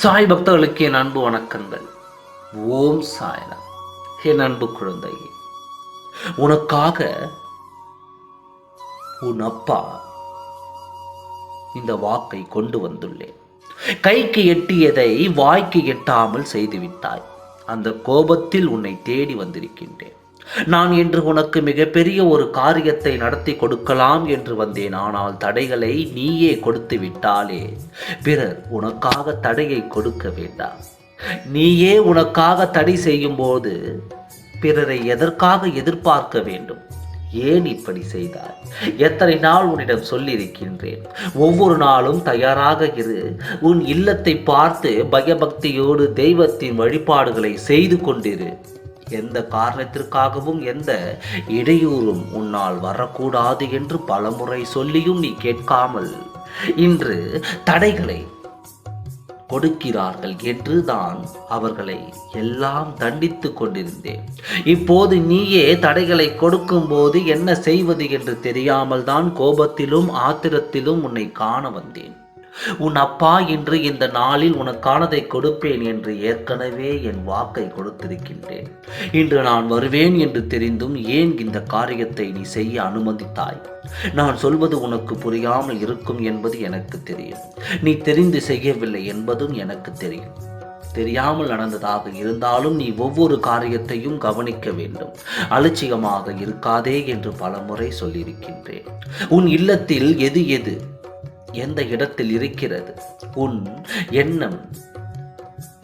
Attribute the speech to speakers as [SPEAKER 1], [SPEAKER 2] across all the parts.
[SPEAKER 1] சாய் பக்தர்களுக்கு என் அன்பு வணக்கங்கள். ஓம் சாய்ராம். என் அன்பு குழந்தை உனக்காக உன் அப்பா இந்த வாக்கை கொண்டு வந்துள்ளேன். கைக்கு எட்டியதை வாய்க்கு எட்டாமல் செய்துவிட்டாய். அந்த கோபத்தில் உன்னை தேடி வந்திருக்கின்றேன். நான் இன்று உனக்கு மிகப்பெரிய ஒரு காரியத்தை நடத்தி கொடுக்கலாம் என்று வந்தேன். ஆனால் தடைகளை நீயே கொடுத்து விட்டாலே பிறர் உனக்காக தடையை கொடுக்க வேண்டாம். நீயே உனக்காக தடை செய்யும் போது பிறரை எதற்காக எதிர்பார்க்க வேண்டும்? ஏன் இப்படி செய்தாய்? எத்தனை நாள் உன்னிடம் சொல்லியிருக்கின்றேன். ஒவ்வொரு நாளும் தயாராக இரு. உன் இல்லத்தை பார்த்து பயபக்தியோடு தெய்வத்தின் வழிபாடுகளை செய்து கொண்டிரு. எந்த காரணத்திற்காகவும் எந்த இடையூறும் உன்னால் வரக்கூடாது என்று பலமுறை சொல்லியும் நீ கேட்காமல் இன்று தடைகளை கொடுக்கிறார்கள் என்று தான் அவர்களை எல்லாம் தண்டித்து கொண்டிருந்தேன். இப்போது நீயே தடைகளை கொடுக்கும்போது என்ன செய்வது என்று தெரியாமல் தான் கோபத்திலும் ஆத்திரத்திலும் உன்னை காண வந்தேன். உன் அப்பா இன்று இந்த நாளில் உனக்கானதை கொடுப்பேன் என்று ஏற்கனவே என் வாக்கை கொடுத்திருக்கின்றேன். இன்று நான் வருவேன் என்று தெரிந்தும் ஏன் இந்த காரியத்தை நீ செய்ய அனுமதித்தாய்? நான் சொல்வது உனக்கு புரியாமல் இருக்கும் என்பது எனக்கு தெரியும். நீ தெரிந்து செய்யவில்லை என்பதும் எனக்கு தெரியும். தெரியாமல் நடந்ததாக இருந்தாலும் நீ ஒவ்வொரு காரியத்தையும் கவனிக்க வேண்டும். அலட்சியமாக இருக்காதே என்று பலமுறை சொல்லியிருக்கின்றேன். உன் இல்லத்தில் எது எது? எந்த இடத்தில் இருக்கிறது? உன் எண்ணம்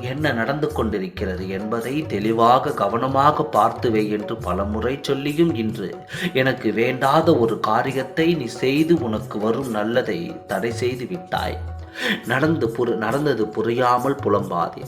[SPEAKER 1] என்ன நடந்து கொண்டிருக்கிறது என்பதை தெளிவாக கவனமாக பார்த்துவை என்று பலமுறை சொல்லியும் இன்று எனக்கு வேண்டாத ஒரு காரியத்தை நீ செய்து உனக்கு வரும் நல்லதை தடை செய்து விட்டாய். நடந்து புரு நடந்தது புரியாமல் புலம்பாதே.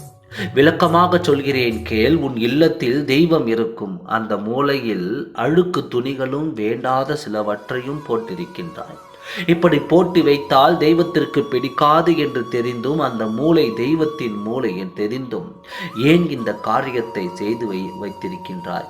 [SPEAKER 1] விளக்கமாக சொல்கிறேன் கேள் உன் இல்லத்தில் தெய்வம் இருக்கும். அந்த மூலையில் அழுக்கு துணிகளும் வேண்டாத சிலவற்றையும் போட்டிருக்கின்றாய். இப்படி போட்டு வைத்தால் தெய்வத்திற்கு பிடிக்காது என்று தெரிந்தும் அந்த மூளை தெய்வத்தின் மூளை என்று தெரிந்தும் ஏன் இந்த காரியத்தை செய்து வை வைத்திருக்கின்றாய்?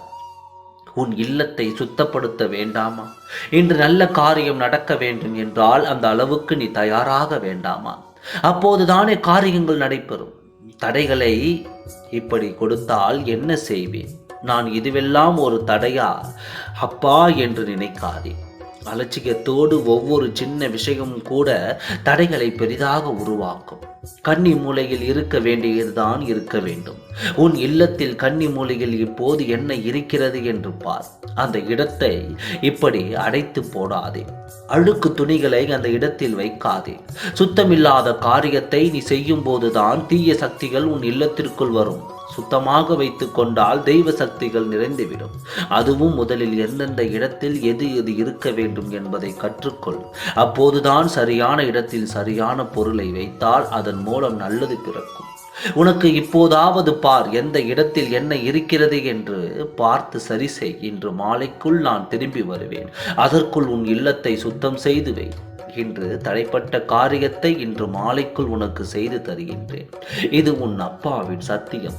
[SPEAKER 1] உன் இல்லத்தை சுத்தப்படுத்த வேண்டாமா? இன்று நல்ல காரியம் நடக்க வேண்டும் என்றால் அந்த அளவுக்கு நீ தயாராக வேண்டாமா? அப்போதுதானே காரியங்கள் நடைபெறும். தடைகளை இப்படி கொடுத்தால் என்ன செய்வேன்? நான் இதுவெல்லாம் ஒரு தடையா? அப்பா என்று நினைக்காதே. அலட்சியத்தோடு ஒவ்வொரு சின்ன விஷயமும் கூட தடைகளை பெரிதாக உருவாக்கும். கன்னி மூலையில் இருக்க வேண்டியதுதான் இருக்க வேண்டும். உன் இல்லத்தில் கன்னி மூலையில் இப்போது என்ன இருக்கிறது என்று பார். அந்த இடத்தை இப்படி அடைத்து போடாதே. அழுக்கு துணிகளை அந்த இடத்தில் வைக்காதே. சுத்தமில்லாத காரியத்தை நீ செய்யும் போதுதான் தீய சக்திகள் உன் இல்லத்திற்குள் வரும். சுத்தமாக வைத்து கொண்டால் தெய்வ சக்திகள் நிறைந்துவிடும். அதுவும் முதலில் எந்தெந்த இடத்தில் எது எது இருக்க வேண்டும் என்பதை கற்றுக்கொள். அப்போதுதான் சரியான இடத்தில் சரியான பொருளை வைத்தால் அதன் மூலம் நல்லது பிறக்கும். உனக்கு இப்போதாவது பார் எந்த இடத்தில் என்ன இருக்கிறது என்று பார்த்து சரி செய். இன்று மாலைக்குள் நான் திரும்பி வருவேன். அதற்குள் உன் இல்லத்தை சுத்தம் செய்து வை. இன்று தடைப்பட்ட காரியத்தை இன்று மாலைக்குள் உனக்கு செய்து தருகின்றேன். இது உன் அப்பாவின் சத்தியம்.